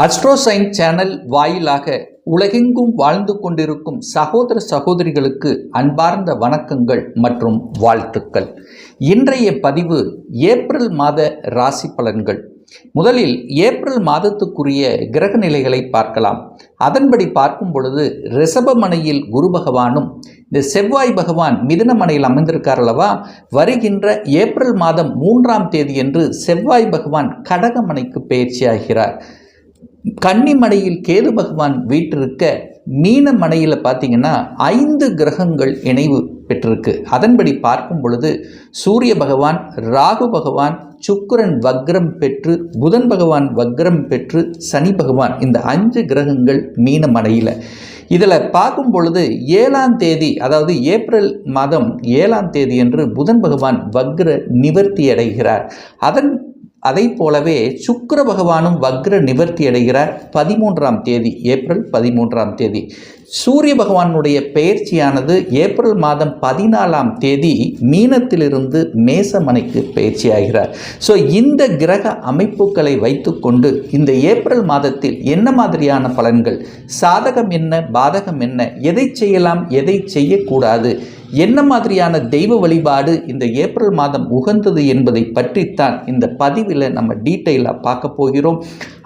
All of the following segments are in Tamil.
அஸ்ட்ரோசைன் சேனல் வாயிலாக உலகெங்கும் வாழ்ந்து கொண்டிருக்கும் சகோதர சகோதரிகளுக்கு அன்பார்ந்த வணக்கங்கள் மற்றும் வாழ்த்துக்கள். இன்றைய பதிவு ஏப்ரல் மாத ராசி பலன்கள். முதலில் ஏப்ரல் மாதத்துக்குரிய கிரக நிலைகளை பார்க்கலாம். அதன்படி பார்க்கும் பொழுது ரிஷபமனையில் குரு பகவானும் இந்த செவ்வாய் பகவான் மிதனமனையில் அமைந்திருக்கார் அல்லவா? வருகின்ற ஏப்ரல் மாதம் மூன்றாம் தேதியன்று செவ்வாய் பகவான் கடகமனைக்கு பயிற்சியாகிறார். கன்னிமடையில் கேது பகவான் வீற்றிருக்க மீன மனையில் பார்த்தீங்கன்னா ஐந்து கிரகங்கள் இணைவு பெற்றிருக்கு. அதன்படி பார்க்கும் பொழுது சூரிய பகவான் ராகு பகவான் சுக்கரன் வக்ரம் பெற்று புதன் பகவான் வக்ரம் பெற்று சனி பகவான் இந்த அஞ்சு கிரகங்கள் மீன மனையில் இதில் பார்க்கும் பொழுது ஏழாம் தேதி அதாவது ஏப்ரல் மாதம் ஏழாம் தேதி என்று புதன் பகவான் வக்ர நிவர்த்தி அடைகிறார். அதன் அதை போலவே சுக்கர பகவானும் வக்ர நிவர்த்தி அடைகிறார் பதிமூன்றாம் தேதி ஏப்ரல் பதிமூன்றாம் தேதி. சூரிய பகவானுடைய பெயர்ச்சியானது ஏப்ரல் மாதம் பதினாலாம் தேதி மீனத்திலிருந்து மேசமனைக்கு பயிற்சியாகிறார் ஸோ இந்த கிரக அமைப்புகளை வைத்துக்கொண்டு இந்த ஏப்ரல் மாதத்தில் என்ன மாதிரியான பலன்கள்? சாதகம் என்ன? பாதகம் என்ன? எதை செய்யலாம்? எதை செய்யக்கூடாது? என்ன மாதிரியான தெய்வ வழிபாடு இந்த ஏப்ரல் மாதம் உகந்தது என்பதை பற்றித்தான் இந்த பதிவில் நம்ம டீட்டெயிலாக பார்க்க போகிறோம்.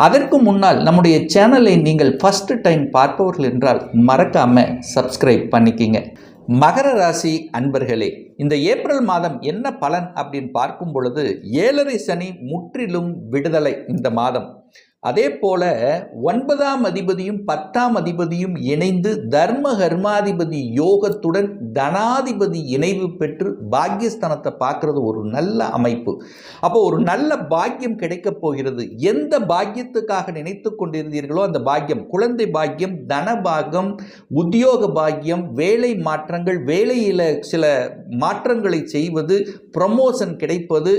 அதற்கு முன்னால் நம்முடைய சேனலை நீங்கள் ஃபஸ்ட்டு டைம் பார்ப்பவர்கள் என்றால் மறக்காமல் சப்ஸ்கிரைப் பண்ணிக்கிங்க. மகர ராசி அன்பர்களே இந்த ஏப்ரல் மாதம் என்ன பலன் அப்படின்னு பார்க்கும் பொழுது ஏழரை சனி முற்றிலும் விடுதலை இந்த மாதம். அதே போல ஒன்பதாம் அதிபதியும் பத்தாம் அதிபதியும் இணைந்து தர்ம கர்மாதிபதி யோகத்துடன் தனாதிபதி இணைவு பெற்று பாக்கியஸ்தானத்தை பார்க்கறது ஒரு நல்ல அமைப்பு. அப்போ ஒரு நல்ல பாக்கியம் கிடைக்கப் போகிறது. எந்த பாக்கியத்துக்காக நினைத்து கொண்டிருந்தீர்களோ அந்த பாக்கியம் குழந்தை பாக்கியம் தன பாகம் உத்தியோக பாக்கியம் வேலை மாற்றங்கள் வேலையில் சில மாற்றங்களை செய்வது ப்ரமோஷன் கிடைப்பது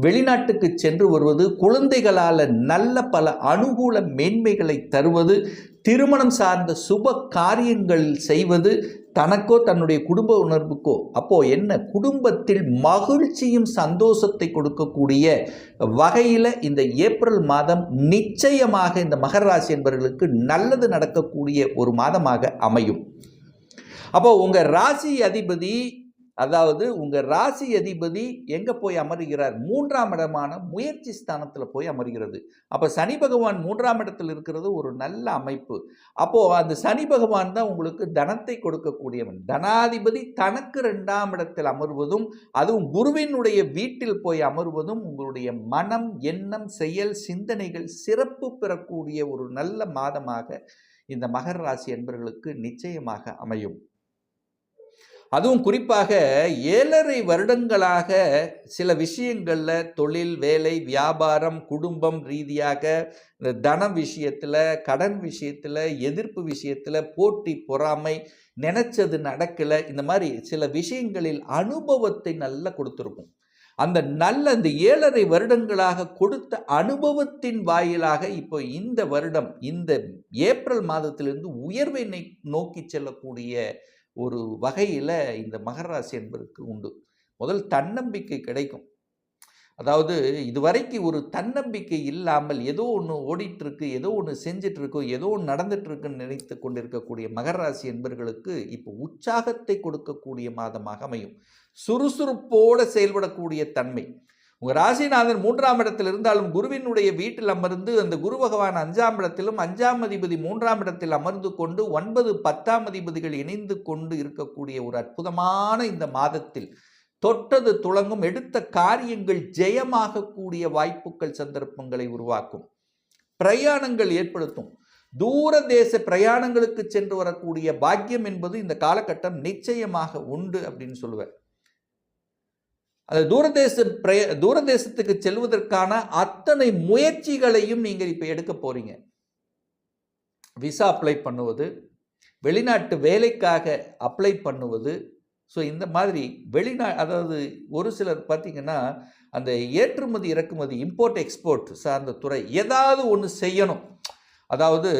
வெளிநாட்டுக்கு சென்று வருவது குழந்தைகளால் நல்ல பல அனுகூல மேன்மைகளை தருவது திருமணம் சார்ந்த சுப காரியங்கள் செய்வது தனக்கோ தன்னுடைய குடும்ப உணர்வுக்கோ அப்போது என்ன? குடும்பத்தில் மகிழ்ச்சியும் சந்தோஷத்தை கொடுக்கக்கூடிய வகையில் இந்த ஏப்ரல் மாதம் நிச்சயமாக இந்த மகர ராசி என்பவர்களுக்கு நல்லது நடக்கக்கூடிய ஒரு மாதமாக அமையும். அப்போ உங்கள் ராசி அதிபதி அதாவது உங்கள் ராசி அதிபதி எங்கே போய் அமருகிறார்? மூன்றாம் இடமான முயற்சி ஸ்தானத்தில் போய் அமர்கிறது. அப்போ சனி பகவான் மூன்றாம் இடத்தில் இருக்கிறது ஒரு நல்ல அமைப்பு. அப்போது அந்த சனி பகவான் தான் உங்களுக்கு தனத்தை கொடுக்கக்கூடியவன். தனாதிபதி தனக்கு ரெண்டாம் இடத்தில் அமர்வதும் அதுவும் குருவினுடைய வீட்டில் போய் அமர்வதும் உங்களுடைய மனம் எண்ணம் செயல் சிந்தனைகள் சிறப்பு பெறக்கூடிய ஒரு நல்ல மாதமாக இந்த மகர ராசி என்பர்களுக்கு நிச்சயமாக அமையும். அதுவும் குறிப்பாக ஏழரை வருடங்களாக சில விஷயங்களில் தொழில் வேலை வியாபாரம் குடும்பம் ரீதியாக இந்த தன விஷயத்தில் கடன் விஷயத்தில் எதிர்ப்பு விஷயத்தில் போட்டி பொறாமை நினச்சது நடக்கலை. இந்த மாதிரி சில விஷயங்களில் அனுபவத்தை நல்லா கொடுத்துருக்கும். அந்த நல்ல அந்த ஏழரை வருடங்களாக கொடுத்த அனுபவத்தின் வாயிலாக இப்போ இந்த வருடம் இந்த ஏப்ரல் மாதத்திலிருந்து உயர்வை நோக்கி செல்லக்கூடிய ஒரு வகையில் இந்த மகர ராசி என்பதற்கு உண்டு. முதல் தன்னம்பிக்கை கிடைக்கும். அதாவது இதுவரைக்கும் ஒரு தன்னம்பிக்கை இல்லாமல் ஏதோ ஒன்று ஓடிட்டுருக்கு ஏதோ ஒன்று செஞ்சிட்ருக்கு ஏதோ ஒன்று நடந்துட்டுருக்குன்னு நினைத்து கொண்டிருக்கக்கூடிய மகர ராசி என்பவர்களுக்கு இப்போ உற்சாகத்தை கொடுக்கக்கூடிய மாதமாக அமையும். சுறுசுறுப்போடு செயல்படக்கூடிய தன்மை. உங்கள் ராசிநாதன் மூன்றாம் இடத்தில் இருந்தாலும் குருவினுடைய வீட்டில் அமர்ந்து அந்த குரு பகவான் அஞ்சாம் இடத்திலும் அஞ்சாம் அதிபதி மூன்றாம் இடத்தில் அமர்ந்து கொண்டு ஒன்பது பத்தாம் அதிபதிகள் இணைந்து கொண்டு இருக்கக்கூடிய ஒரு அற்புதமான இந்த மாதத்தில் தொட்டது துளங்கும் எடுத்த காரியங்கள் ஜெயமாகக்கூடிய வாய்ப்புகள் சந்தர்ப்பங்களை உருவாக்கும். பிரயாணங்கள் ஏற்படுத்தும். தூர தேச பிரயாணங்களுக்கு சென்று வரக்கூடிய பாக்கியம் என்பது இந்த காலகட்டம் நிச்சயமாக உண்டு அப்படின்னு சொல்லுவேன் அந்த தூரதேச பிரய தூரதேசத்துக்கு செல்வதற்கான அத்தனை முயற்சிகளையும் நீங்கள் இப்போ எடுக்க போகிறீங்க விசா அப்ளை பண்ணுவது வெளிநாட்டு வேலைக்காக அப்ளை பண்ணுவது. ஸோ இந்த மாதிரி வெளிநா அதாவது ஒரு சிலர் பார்த்திங்கன்னா அந்த ஏற்றுமதி இறக்குமதி இம்போர்ட் எக்ஸ்போர்ட் சார்ந்த துறை ஏதாவது ஒன்று செய்யணும். அதாவது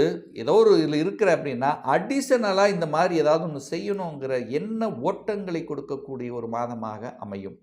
ஏதோ ஒரு இதில் இருக்கிற அப்படின்னா அடிஷனலாக இந்த மாதிரி ஏதாவது ஒன்று செய்யணுங்கிற எண்ண ஓட்டங்களை கொடுக்கக்கூடிய ஒரு மாதமாக அமையும்.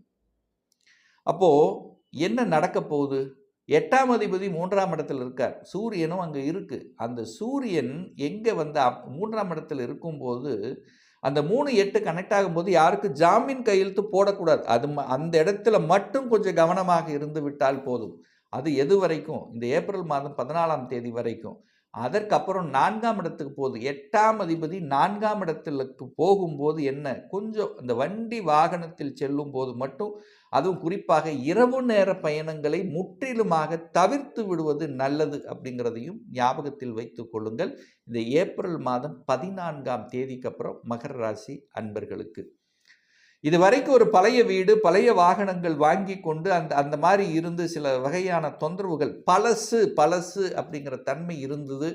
அப்போது என்ன நடக்க போகுது? எட்டாம் அதிபதி மூன்றாம் இடத்தில் இருக்கார். சூரியனும் அங்கே இருக்குது அந்த சூரியன் எங்கே வந்து அப்- மூன்றாம் இடத்தில் இருக்கும்போது அந்த மூணு எட்டு கனெக்ட் ஆகும்போது யாருக்கு? ஜாமீன் கையெழுத்து போடக்கூடாது. அது அந்த இடத்துல மட்டும் கொஞ்சம் கவனமாக இருந்து விட்டால் போதும். அது எது வரைக்கும்? இந்த ஏப்ரல் மாதம் பதினாலாம் தேதி வரைக்கும். அதற்கப்புறம் நான்காம் இடத்துக்கு போகுது. எட்டாம் அதிபதி நான்காம் இடத்துக்கு போகும்போது என்ன? கொஞ்சம் அந்த வண்டி வாகனத்தில் செல்லும் போது மட்டும் அதுவும் குறிப்பாக இரவு நேர பயணங்களை முற்றிலுமாக தவிர்த்து விடுவது நல்லது அப்படிங்கிறதையும் ஞாபகத்தில் வைத்து கொள்ளுங்கள். இந்த ஏப்ரல் மாதம் பதினான்காம் தேதிக்கு அப்புறம் மகர ராசி அன்பர்களுக்கு. இது வரைக்கும் ஒரு பழைய வீடு பழைய வாகனங்கள் வாங்கி கொண்டு அந்த அந்த மாதிரி இருந்து சில வகையான தொந்தரவுகள் பழசு பழசு அப்படிங்கிற தன்மை இருந்தது.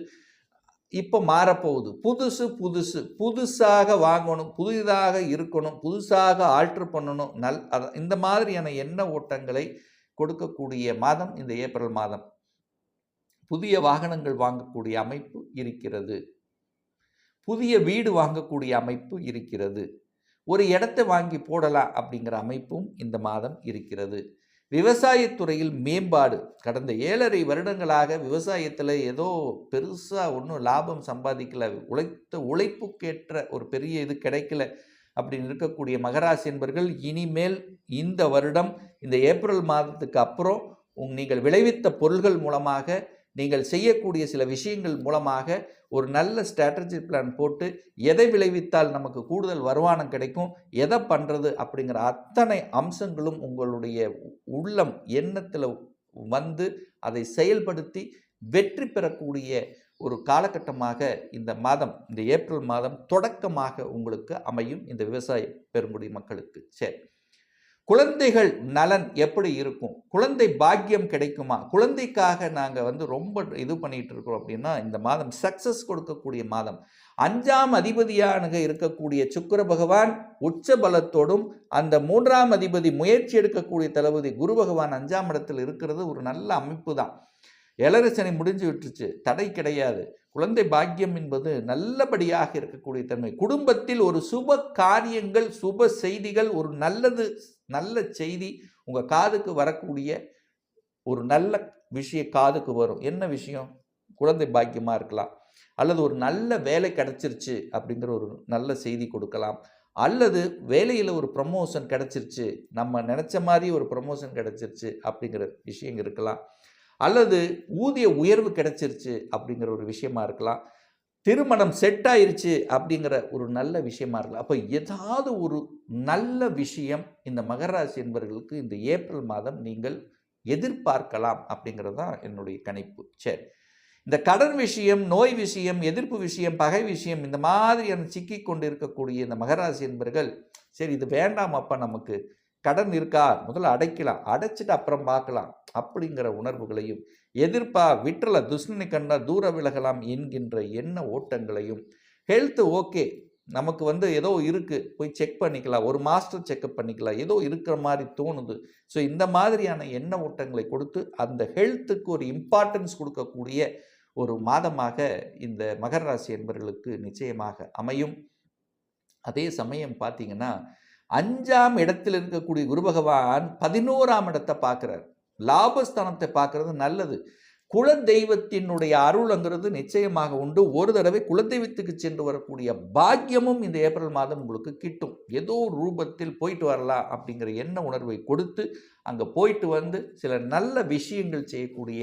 இப்போ மாறப்போகுது. புதுசு புதுசு. புதுசாக வாங்கணும் புதிதாக இருக்கணும் புதுசாக ஆல்ட்ரு பண்ணணும். நல் இந்த மாதிரியான எண்ண ஓட்டங்களை கொடுக்கக்கூடிய மாதம் இந்த ஏப்ரல் மாதம். புதிய வாகனங்கள் வாங்கக்கூடிய அமைப்பு இருக்கிறது. புதிய வீடு வாங்கக்கூடிய அமைப்பு இருக்கிறது. ஒரு இடத்தை வாங்கி போடலாம் அப்படிங்கிற அமைப்பும் இந்த மாதம் இருக்கிறது. விவசாயத்துறையில் மேம்பாடு. கடந்த ஏழரை வருடங்களாக விவசாயத்தில் ஏதோ பெருசாக ஒன்றும் லாபம் சம்பாதிக்கல. உழைத்த உழைப்புக்கேற்ற ஒரு பெரிய இது கிடைக்கல அப்படின்னு இருக்கக்கூடிய மகராசி என்பர்கள் இனிமேல் இந்த வருடம் இந்த ஏப்ரல் மாதத்துக்கு அப்புறம் உங் நீங்கள் விளைவித்த பொருள்கள் மூலமாக நீங்கள் செய்யக்கூடிய சில விஷயங்கள் மூலமாக ஒரு நல்ல ஸ்ட்ராட்டஜி பிளான் போட்டு எதை விளைவித்தால் நமக்கு கூடுதல் வருமானம் கிடைக்கும் எதை பண்ணுறது அப்படிங்கிற அத்தனை அம்சங்களும் உங்களுடைய உள்ளம் எண்ணத்தில் வந்து அதை செயல்படுத்தி வெற்றி பெறக்கூடிய ஒரு காலகட்டமாக இந்த மாதம் இந்த ஏப்ரல் மாதம் தொடக்கமாக உங்களுக்கு அமையும் இந்த விவசாய பெருங்குடி மக்களுக்கு. சரி. குழந்தைகள் நலன் எப்படி இருக்கும்? குழந்தை பாக்கியம் கிடைக்குமா? குழந்தைக்காக நாங்கள் வந்து ரொம்ப இது பண்ணிட்டு இருக்கிறோம் அப்படின்னா இந்த மாதம் சக்சஸ் கொடுக்கக்கூடிய மாதம். அஞ்சாம் அதிபதியாக இருக்கக்கூடிய சுக்கர பகவான் உச்ச பலத்தோடும் அந்த மூன்றாம் அதிபதி முயற்சி எடுக்கக்கூடிய தளபதி குரு பகவான் அஞ்சாம் இடத்தில் இருக்கிறது ஒரு நல்ல அமைப்பு தான். எலரசனை முடிஞ்சு விட்டுருச்சு. தடை கிடையாது. குழந்தை பாக்கியம் என்பது நல்லபடியாக இருக்கக்கூடிய தன்மை. குடும்பத்தில் ஒரு சுப காரியங்கள் சுப செய்திகள் ஒரு நல்லது நல்ல செய்தி உங்கள் காதுக்கு வரக்கூடிய ஒரு நல்ல விஷய காதுக்கு வரும். என்ன விஷயம்? குழந்தை பாக்கியமாக இருக்கலாம். அல்லது ஒரு நல்ல வேலை கிடச்சிருச்சு அப்படிங்கிற ஒரு நல்ல செய்தி கொடுக்கலாம். அல்லது வேலையில் ஒரு ப்ரமோஷன் கிடச்சிருச்சு. நம்ம நினச்ச மாதிரி ஒரு ப்ரமோஷன் கிடச்சிருச்சு அப்படிங்கிற விஷயம் இருக்கலாம். அல்லது ஊதிய உயர்வு கிடச்சிருச்சு அப்படிங்கிற ஒரு விஷயமா இருக்கலாம். திருமணம் செட் ஆயிருச்சு அப்படிங்கிற ஒரு நல்ல விஷயமா இருக்கலாம். அப்போ ஏதாவது ஒரு நல்ல விஷயம் இந்த மகராசி என்பவர்களுக்கு இந்த ஏப்ரல் மாதம் நீங்கள் எதிர்பார்க்கலாம் அப்படிங்கிறது தான் என்னுடைய கணிப்பு. சரி. இந்த கடன் விஷயம் நோய் விஷயம் எதிர்ப்பு விஷயம் பகை விஷயம் இந்த மாதிரியான சிக்கி கொண்டு இருக்கக்கூடிய இந்த மகராசி என்பர்கள் சரி இது வேண்டாம் அப்பா நமக்கு கடன் இருக்கா? முதல்ல அடைக்கலாம். அடைச்சிட்டு அப்புறம் பார்க்கலாம். அப்படிங்கிற உணர்வுகளையும் எதிர்ப்பா விட்டுல துஷ்ணனை கண்டா தூர விலகலாம் என்கின்ற எண்ண ஓட்டங்களையும் ஹெல்த் ஓகே நமக்கு வந்து ஏதோ இருக்குது போய் செக் பண்ணிக்கலாம். ஒரு மாஸ்டர் செக்கப் பண்ணிக்கலாம். ஏதோ இருக்கிற மாதிரி தோணுது. ஸோ இந்த மாதிரியான எண்ண ஓட்டங்களை கொடுத்து அந்த ஹெல்த்துக்கு ஒரு இம்பார்ட்டன்ஸ் கொடுக்கக்கூடிய ஒரு மாதமாக இந்த மகர ராசி என்பவர்களுக்கு நிச்சயமாக அமையும். அதே சமயம் பார்த்தீங்கன்னா அஞ்சாம் இடத்தில் இருக்கக்கூடிய குரு பகவான் பதினோராம் இடத்தை பார்க்குறார். லாபஸ்தானத்தை பார்க்கறது நல்லது. குல தெய்வத்தினுடைய அருள்ங்கிறது நிச்சயமாக உண்டு. ஒரு தடவை குலதெய்வத்துக்கு சென்று வரக்கூடிய பாக்கியமும் இந்த ஏப்ரல் மாதம் உங்களுக்கு கிட்டும். ஏதோ ரூபத்தில் போயிட்டு வரலாம் அப்படிங்கிற எண்ண உணர்வை கொடுத்து அங்கே போயிட்டு வந்து சில நல்ல விஷயங்கள் செய்யக்கூடிய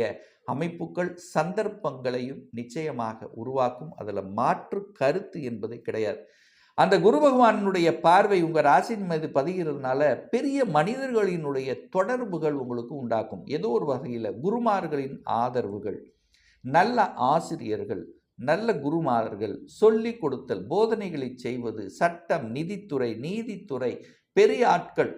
அமைப்புகள் சந்தர்ப்பங்களையும் நிச்சயமாக உருவாக்கும். அதில் மாற்று கருத்து என்பது கிடையாது. அந்த குரு பகவானுடைய பார்வை உங்கள் ராசியின் மீது பதிகிறதுனால பெரிய மனிதர்களினுடைய தொடர்புகள் உங்களுக்கு உண்டாக்கும். ஏதோ ஒரு வகையில் குருமார்களின் ஆதரவுகள் நல்ல ஆசிரியர்கள் நல்ல குருமார்கள் சொல்லி கொடுத்தல் போதனைகளை செய்வது சட்டம் நிதித்துறை நீதித்துறை பெரிய ஆட்கள்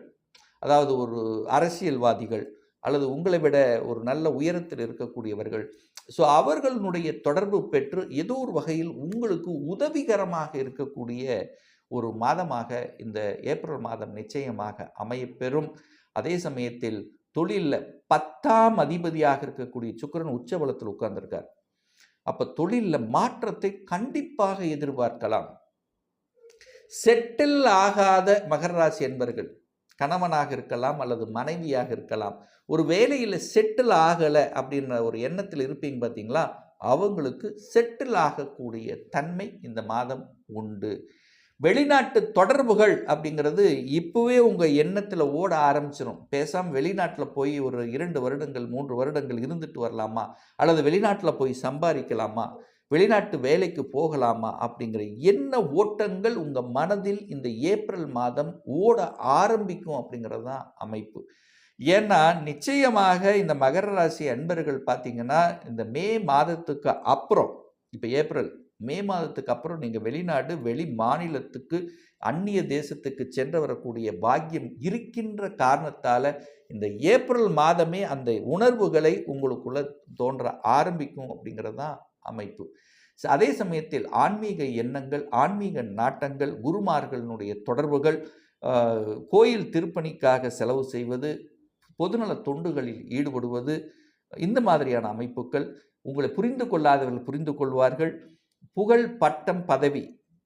அதாவது ஒரு அரசியல்வாதிகள் அல்லது உங்களை விட ஒரு நல்ல உயரத்தில் இருக்கக்கூடியவர்கள் ஸோ அவர்களுடைய தொடர்பு பெற்று ஏதோ ஒரு வகையில் உங்களுக்கு உதவிகரமாக இருக்கக்கூடிய ஒரு மாதமாக இந்த ஏப்ரல் மாதம் நிச்சயமாக அமையப்பெறும். அதே சமயத்தில் தொழிலில் பத்தாம் அதிபதியாக இருக்கக்கூடிய சுக்கரன் உச்சபலத்தில் உட்கார்ந்திருக்கார். அப்போ தொழிலில் மாற்றத்தை கண்டிப்பாக எதிர்பார்க்கலாம். செட்டில் ஆகாத மகர ராசி என்பர்கள் கணவனாக இருக்கலாம் அல்லது மனைவியாக இருக்கலாம். ஒரு வேலையில் செட்டில் ஆகலை அப்படின்ற ஒரு எண்ணத்தில் இருப்பீங்க பார்த்தீங்களா? அவங்களுக்கு செட்டில் ஆகக்கூடிய தன்மை இந்த மாதம் உண்டு. வெளிநாட்டு தொடர்புகள் அப்படிங்கிறது இப்போவே உங்கள் எண்ணத்தில் ஓட ஆரம்பிச்சிடும் பேசாமல் வெளிநாட்டில் போய் ஒரு இரண்டு வருடங்கள் மூன்று வருடங்கள் இருந்துட்டு வரலாமா? அல்லது வெளிநாட்டில் போய் சம்பாதிக்கலாமா? வெளிநாட்டு வேலைக்கு போகலாமா? அப்படிங்கிற என்ன ஓட்டங்கள் உங்கள் மனதில் இந்த ஏப்ரல் மாதம் ஓட ஆரம்பிக்கும் அப்படிங்கிறது தான் அமைப்பு. ஏன்னா நிச்சயமாக இந்த மகர ராசி அன்பர்கள் பார்த்தீங்கன்னா இந்த மே மாதத்துக்கு அப்புறம் இப்போ ஏப்ரல் மே மாதத்துக்கு அப்புறம் நீங்கள் வெளிநாடு வெளி மாநிலத்துக்கு அந்நிய தேசத்துக்கு சென்று வரக்கூடிய பாக்கியம் இருக்கின்ற காரணத்தால் இந்த ஏப்ரல் மாதமே அந்த உணர்வுகளை உங்களுக்குள்ள தோன்ற ஆரம்பிக்கும் அப்படிங்கிறது தான் அமைப்பு. அதே சமயத்தில் ஆன்மீக எண்ணங்கள் ஆன்மீக நாட்டங்கள் குருமார்களினுடைய தொடர்புகள் கோயில் திருப்பணிக்காக செலவு செய்வது பொதுநல தொண்டுகளில் ஈடுபடுவது இந்த மாதிரியான அமைப்புகள் உங்களை புரிந்து கொள்ளாதவர்கள் புரிந்து கொள்வார்கள். புகழ் பட்டம் பதவி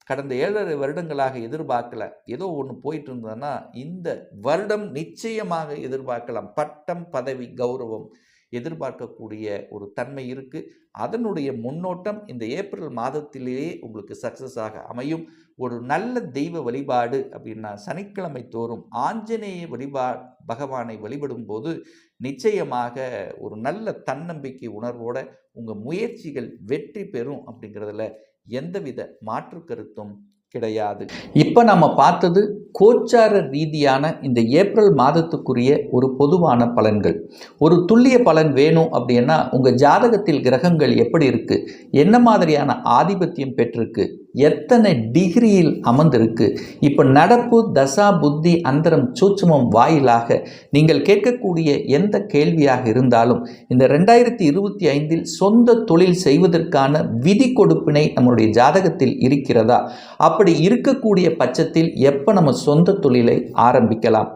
கடந்த ஏழரை வருடங்களாக எதிர்பார்க்கல. ஏதோ ஒன்று போயிட்டு இருந்ததுன்னா இந்த வருடம் நிச்சயமாக எதிர்பார்க்கலாம். பட்டம் பதவி கௌரவம் எதிர்பார்க்கக்கூடிய ஒரு தன்மை இருக்குது அதனுடைய முன்னோட்டம் இந்த ஏப்ரல் மாதத்திலேயே உங்களுக்கு சக்ஸஸ் ஆக அமையும். ஒரு நல்ல தெய்வ வழிபாடு அப்படின்னா சனிக்கிழமை தோறும் ஆஞ்சநேய வழிபா பகவானை வழிபடும் போது நிச்சயமாக ஒரு நல்ல தன்னம்பிக்கை உணர்வோட உங்கள் முயற்சிகள் வெற்றி பெறும் அப்படிங்கிறதுல எந்தவித மாற்று கருத்தும் கிடையாது. இப்போ நம்ம பார்த்தது கோச்சார ரீதியான இந்த ஏப்ரல் மாதத்துக்குரிய ஒரு பொதுவான பலன்கள். ஒரு துல்லிய பலன் வேணும் அப்படின்னா உங்கள் ஜாதகத்தில் கிரகங்கள் எப்படி இருக்குது என்ன மாதிரியான ஆதிபத்தியம் பெற்றிருக்கு? எத்தனை டிகிரியில் அமர்ந்திருக்கு? இப்போ நடப்பு தசா புத்தி அந்தரம் சூட்சமம் வாயிலாக நீங்கள் கேட்கக்கூடிய எந்த கேள்வியாக இருந்தாலும் இந்த ரெண்டாயிரத்தி இருபத்தி ஐந்தில் சொந்த தொழில் செய்வதற்கான விதி கொடுப்பினை நம்மளுடைய ஜாதகத்தில் இருக்கிறதா? அப்படி இருக்கக்கூடிய பட்சத்தில் எப்போ நம்ம சொந்த தொழிலை ஆரம்பிக்கலாம்?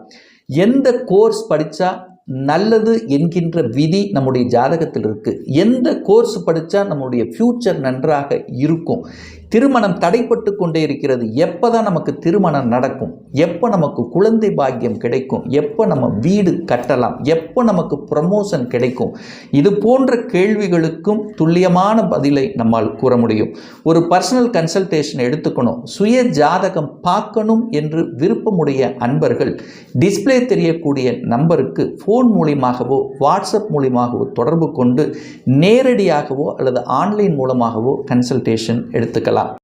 எந்த கோர்ஸ் படித்தா நல்லது என்கின்ற விதி நம்முடைய ஜாதகத்தில் இருக்குது எந்த கோர்ஸ் படித்தா நம்முடைய ஃப்யூச்சர் நன்றாக இருக்கும்? திருமணம் தடைப்பட்டு கொண்டே இருக்கிறது. எப்போ தான் நமக்கு திருமணம் நடக்கும்? எப்போ நமக்கு குழந்தை பாக்கியம் கிடைக்கும்? எப்போ நம்ம வீடு கட்டலாம்? எப்போ நமக்கு ப்ரமோஷன் கிடைக்கும்? இது போன்ற கேள்விகளுக்கும் துல்லியமான பதிலை நம்மால் கூற முடியும். ஒரு பர்சனல் கன்சல்டேஷன் எடுத்துக்கணும். சுய ஜாதகம் பார்க்கணும் என்று விருப்பமுடைய அன்பர்கள் டிஸ்ப்ளே தெரியக்கூடிய நம்பருக்கு ஃபோன் ஃபோன் மூலியமாகவோ வாட்ஸ்அப் மூலியமாகவோ தொடர்பு கொண்டு நேரடியாகவோ அல்லது ஆன்லைன் மூலமாகவோ கன்சல்டேஷன் எடுத்துக்கலாம்.